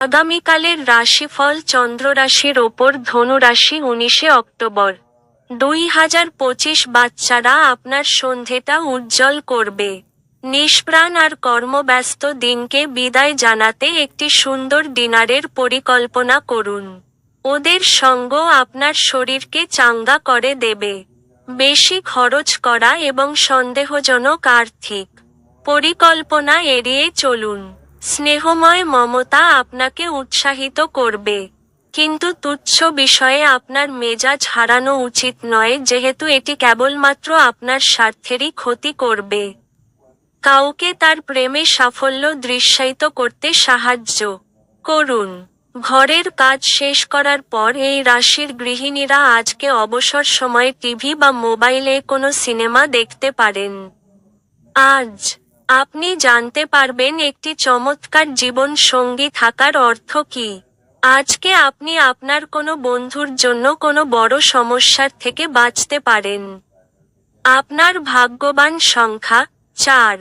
আগামীকালের রাশিফল চন্দ্ররাশির ওপর ধনুরাশি উনিশে অক্টোবর। দুই হাজার পঁচিশ বাচ্চারা আপনার সন্ধেটা উজ্জ্বল করবে। নিষ্প্রাণ আর কর্মব্যস্ত দিনকে বিদায় জানাতে একটি সুন্দর ডিনারের পরিকল্পনা করুন। ওদের সঙ্গ আপনার শরীরকে চাঙ্গা করে দেবে। বেশি খরচ করা এবং সন্দেহজনক আর্থিক পরিকল্পনা এড়িয়ে চলুন। স্নেহময় মমতা আপনাকে উৎসাহিত করবে। কিন্তু তুচ্ছ বিষয়ে আপনার মেজাজ হারানো উচিত নয়, যেহেতু এটি কেবলমাত্র আপনার স্বার্থেরই ক্ষতি করবে। কাউকে তার প্রেমে সাফল্য দৃশ্যায়িত করতে সাহায্য করুন। ঘরের কাজ শেষ করার পর এই রাশির গৃহিণীরা আজকে অবসর সময়ে টিভি বা মোবাইলে কোনো সিনেমা দেখতে পারেন। আজ আপনি জানতে পারবেন একটি চমৎকার জীবন সঙ্গী থাকার অর্থ কি। আজকে আপনি আপনার কোনো বন্ধুর জন্য কোনো বড় সমস্যার থেকে বাঁচতে পারেন। আপনার ভাগ্যবান সংখ্যা চার।